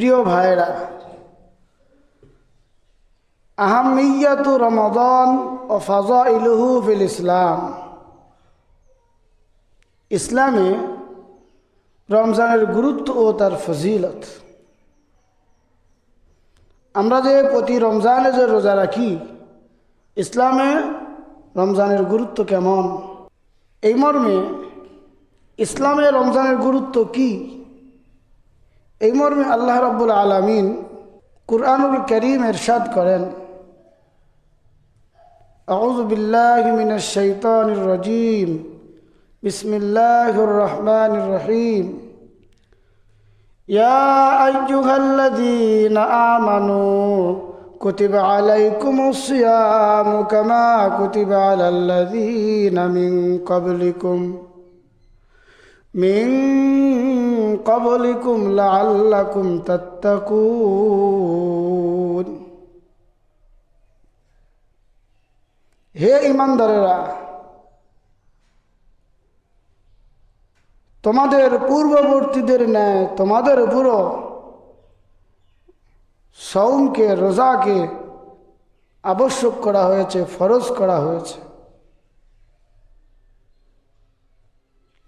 প্রিয় ভাইরা আহমিয়াতু রমাদন ও ফাজা ইলহু ফিল ইসলাম। ইসলামে রমজানের গুরুত্ব ও তার ফজিলত। আমরা যে প্রতি রমজানে যে রোজা রাখি, ইসলামে রমজানের গুরুত্ব কেমন? এই মর্মে ইসলামে রমজানের গুরুত্ব কি? এই মর্মে আল্লাহ রাব্বুল আলমিন কুরআনুল করিম এরশাদ করেন أعوذ بالله من الشيطان الرجيم بسم الله الرحمن الرحيم يا أيها الذين آمنوا كتب عليكم الصيام كما كتب على الذين من قبلكم من قبلكم لعلكم تتقون হে ইমানদারেরা তোমাদের পূর্ববর্তীদের ন্যায় তোমাদের উপরও সৌমকে রোজাকে আবশ্যক করা হয়েছে ফরজ করা হয়েছে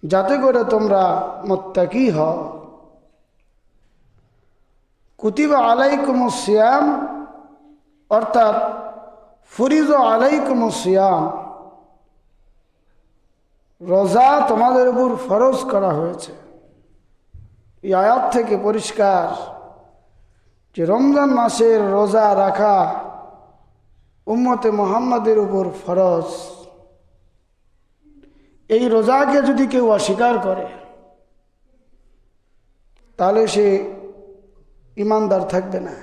যাতে করে তোমরা মোত্তাকি হও কুতিবা আলাইকুম সিয়াম, অর্থাৎ ফরিজ আলাইকুম সিয়াম। রোজা তোমাদের উপর ফরজ করা হয়েছে। এই আয়াত থেকে পরিষ্কার যে রমজান মাসের রোজা রাখা উম্মতে মোহাম্মদের উপর ফরজ। এই রোজাকে যদি কেউ অস্বীকার করে, তাহলে সে ইমানদার থাকবে না।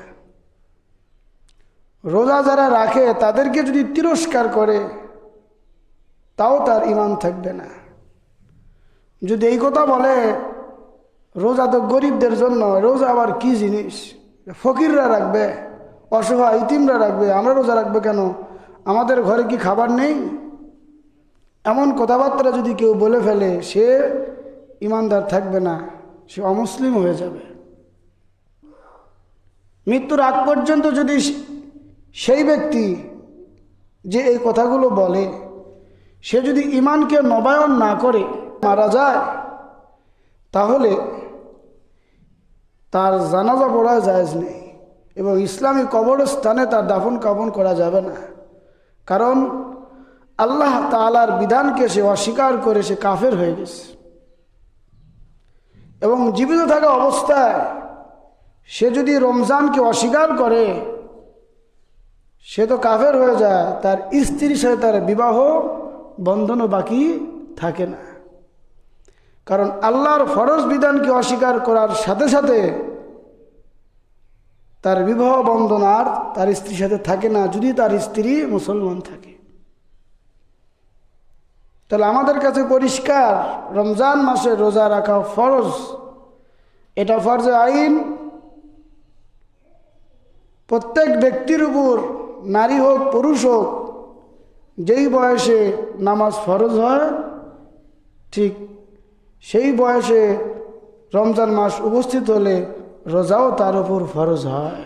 রোজা যারা রাখে, তাদেরকে যদি তিরস্কার করে, তাও তার ইমান থাকবে না। যদি এই কথা বলে, রোজা তো গরিবদের জন্য, রোজা আবার কি জিনিস? ফকিররা রাখবে, অসহায় ইতিমরা রাখবে, আমরা রোজা রাখবে কেন? আমাদের ঘরে কি খাবার নেই? এমন কথাবার্তা যদি কেউ বলে ফেলে, সে ইমানদার থাকবে না, সে অমুসলিম হয়ে যাবে। মৃত্যুর আগ পর্যন্ত যদি সেই ব্যক্তি যে এই কথাগুলো বলে, সে যদি ইমানকে নবায়ন না করে মারা যায়, তাহলে তার জানাজা পড়া জায়জ নেই এবং ইসলামী কবরস্থানে তার দাফন কাফন করা যাবে না। কারণ আল্লাহ তালার বিধানকে সে অস্বীকার করে সে কাফের হয়ে গেছে। এবং জীবিত থাকা অবস্থায় সে যদি রমজানকে অস্বীকার করে, সে তো কাফের হয়ে যায়, তার স্ত্রীর সাথে তার বিবাহ বন্ধনও বাকি থাকে না। কারণ আল্লাহর ফরজ বিধানকে অস্বীকার করার সাথে সাথে তার বিবাহ বন্ধন আর তার স্ত্রীর সাথে থাকে না, যদি তার স্ত্রী মুসলমান থাকে। তাহলে আমাদের কাছে পরিষ্কার, রমজান মাসে রোজা রাখা ফরজ। এটা ফরজে আইন প্রত্যেক ব্যক্তির উপর নারী হোক, পুরুষ হোক, যেই বয়সে নামাজ ফরজ হয়, ঠিক সেই বয়সে রমজান মাস উপস্থিত হলে রোজাও তার উপর ফরজ হয়।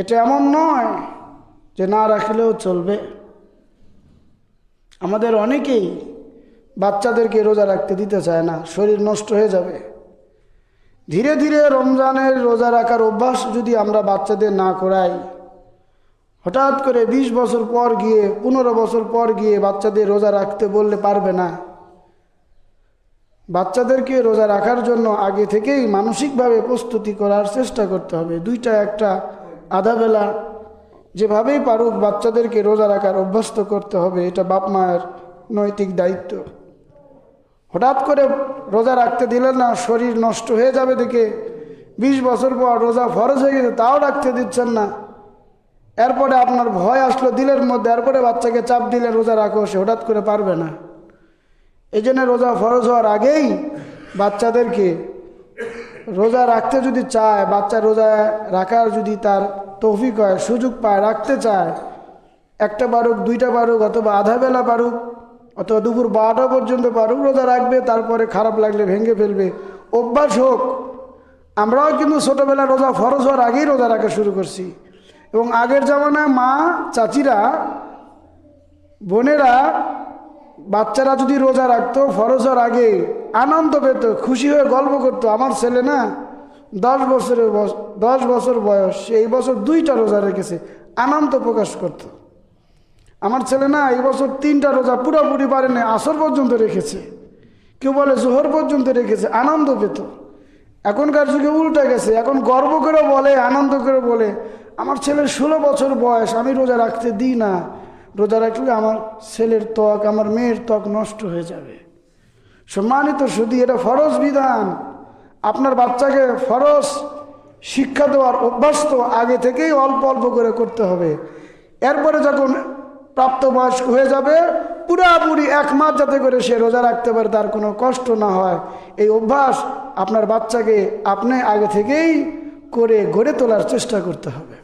এটা এমন নয় যে না রাখলেও চলবে। আমাদের অনেকেই বাচ্চাদেরকে রোজা রাখতে দিতে চায় না, শরীর নষ্ট হয়ে যাবে। ধীরে ধীরে রমজানের রোজা রাখার অভ্যাস যদি আমরা বাচ্চাদের না করাই, হঠাৎ করে ২০ বছর পর গিয়ে, পনেরো বছর পর গিয়ে বাচ্চাদের রোজা রাখতে বললে পারবে না। বাচ্চাদেরকে রোজা রাখার জন্য আগে থেকেই মানসিকভাবে প্রস্তুতি করার চেষ্টা করতে হবে। দুইটা একটা আধা বেলা যেভাবেই পারুক বাচ্চাদেরকে রোজা রাখার অভ্যস্ত করতে হবে, এটা বাপ মায়ের নৈতিক দায়িত্ব। হঠাৎ করে রোজা রাখতে দিলেন না, শরীর নষ্ট হয়ে যাবে দেখে। বিশ বছর পর রোজা ফরজ হয়ে গেছে, তাও রাখতে দিচ্ছেন না। এরপরে আপনার ভয় আসলো দিলের মধ্যে, এরপরে বাচ্চাকে চাপ দিলে রোজা রাখো, সে হঠাৎ করে পারবে না। এই জন্য রোজা ফরজ হওয়ার আগেই বাচ্চাদেরকে রোজা রাখতে যদি চায়, বাচ্চা রোজা রাখার যদি তার তৌফিক হয়, সুযোগ পায়, রাখতে চায়, একটা পারুক দুইটা পারুক অথবা আধা বেলা পারুক অথবা দুপুর বারোটা পর্যন্ত পারুক রোজা রাখবে, তারপরে খারাপ লাগলে ভেঙে ফেলবে। অভ্যাস হোক, আমরাও কিন্তু ছোটোবেলা রোজা ফরজ হওয়ার আগেই রোজা রাখা শুরু করছি। এবং আগের জামানায় মা, চাচিরা, বোনেরা, বাচ্চারা যদি রোজা রাখতো, ফরজ হওয়ার আগে আনন্দ পেত, খুশি হয়ে গল্প করতো। আমার ছেলে না, দশ বছরের দশ বছর বয়স, এই বছর দুইটা রোজা রেখেছে, আনন্দ প্রকাশ করত। আমার ছেলে না এই বছর তিনটা রোজা পুরোপুরি পারেনি, আসর পর্যন্ত রেখেছে। কেউ বলে জোহর পর্যন্ত রেখেছে, আনন্দ পেত। এখনকার যুগে উল্টে গেছে, এখন গর্ব করে বলে, আনন্দ করে বলে, আমার ছেলের ষোলো বছর বয়স, আমি রোজা রাখতে দিই না। রোজা রাখলে আমার ছেলের ত্বক, আমার মেয়ের ত্বক নষ্ট হয়ে যাবে। সম্মানিত শুধু এটা ফরজ বিধান। আপনার বাচ্চাকে ফরজ শিক্ষা দেওয়ার অভ্যাস তো আগে থেকেই অল্প অল্প করে করতে হবে। এরপরে যখন প্রাপ্তবয়স্ক হয়ে যাবে, পুরাপুরি এক মাস যাতে করে সে রোজা রাখতে পারে, তার কোনো কষ্ট না হয়। এই অভ্যাস আপনার বাচ্চাকে আপনি আগে থেকেই করে গড়ে তোলার চেষ্টা করতে হবে।